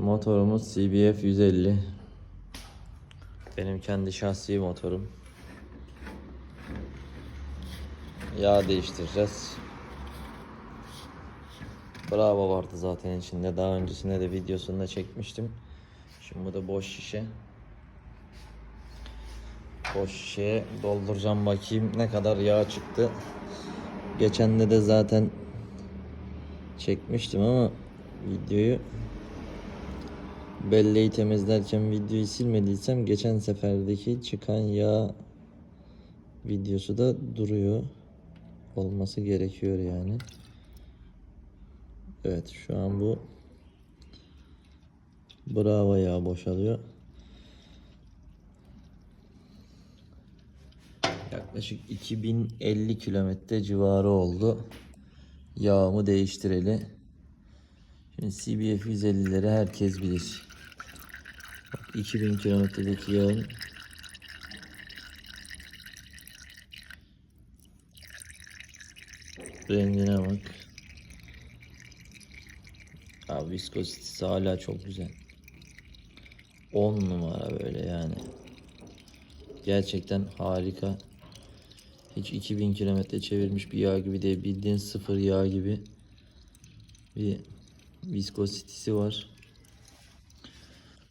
Motorumuz CBF 150. Benim kendi şahsi motorum. Yağ değiştireceğiz. Bravo vardı zaten içinde. Daha öncesinde de videosunda çekmiştim. Şimdi bu da boş şişe. Boş şişeye dolduracağım bakayım ne kadar yağ çıktı. Geçen de de zaten çekmiştim ama videoyu belleği temizlerken videoyu silmediysem geçen seferdeki çıkan yağ videosu da duruyor. Olması gerekiyor yani. Evet şu an bu Bravo yağ boşalıyor. Yaklaşık 2050 kilometre civarı oldu. Yağımı değiştireli. Şimdi CBF 150'leri herkes bilir. Bak 2000 kilometredeki yağın rengine bak. Abi viskozitesi hala çok güzel. 10 numara böyle yani. Gerçekten harika. Hiç 2000 kilometre çevirmiş bir yağ gibi değil. Bildiğin sıfır yağ gibi bir viskozitesi var.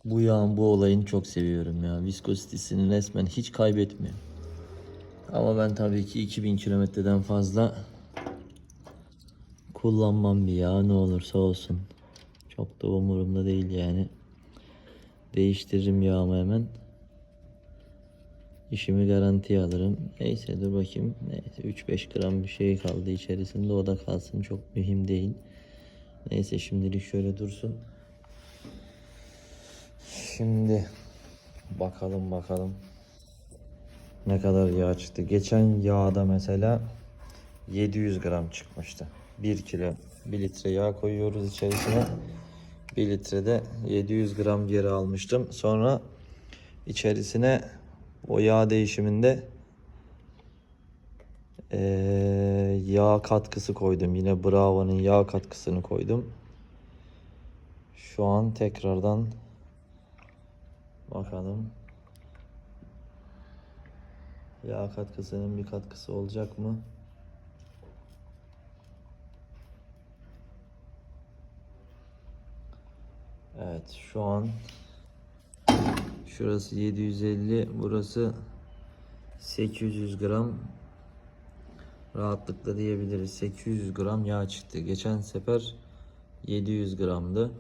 Bu yağın bu olayını çok seviyorum ya. Viskozitesini resmen hiç kaybetmiyor. Ama ben tabii ki 2000 kilometreden fazla kullanmam bir yağ ne olursa olsun. Çok da umurumda değil yani. Değiştiririm yağımı hemen. İşimi garantiye alırım. Neyse dur bakayım. Neyse 3-5 gram bir şey kaldı içerisinde. O da kalsın çok mühim değil. Neyse şimdilik şöyle dursun. Şimdi bakalım bakalım. Ne kadar yağ çıktı. Geçen yağda mesela 700 gram çıkmıştı. 1 kilo 1 litre yağ koyuyoruz içerisine. 1 litrede 700 gram geri almıştım. Sonra içerisine o yağ değişiminde eee, yağ katkısı koydum. Yine Bravo'nun yağ katkısını koydum. Şu an tekrardan bakalım. Yağ katkısının bir katkısı olacak mı? Evet şu an şurası 750 burası 800 gram rahatlıkla diyebiliriz 800 gram yağ çıktı geçen sefer 700 gramdı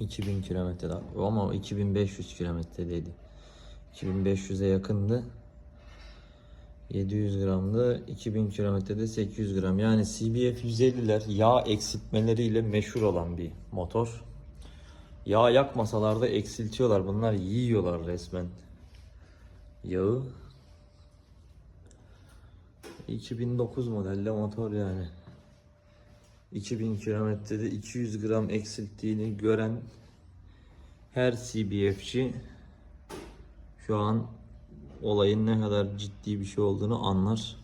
2000 kilometre ama o 2500 kilometredeydi 2500'e yakındı 700 gramdı 2000 kilometrede 800 gram yani CBF 150'ler yağ eksiltmeleriyle meşhur olan bir motor Yağ yakmasalar da eksiltiyorlar. Bunlar yiyorlar resmen. Yağı. 2009 modelde motor yani. 2000 kilometrede 200 gram eksilttiğini gören her CBF'ci şu an olayın ne kadar ciddi bir şey olduğunu anlar.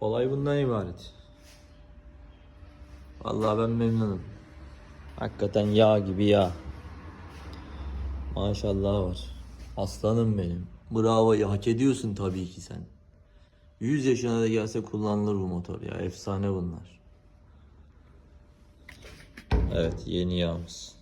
Olay bundan ibaret. Vallahi ben memnunum. Hakikaten yağ gibi yağ. Maşallah var. Aslanım benim. Bravo hak ediyorsun tabii ki sen. 100 yaşına da gelse kullanılır bu motor ya. Efsane bunlar. Evet yeni yağımız.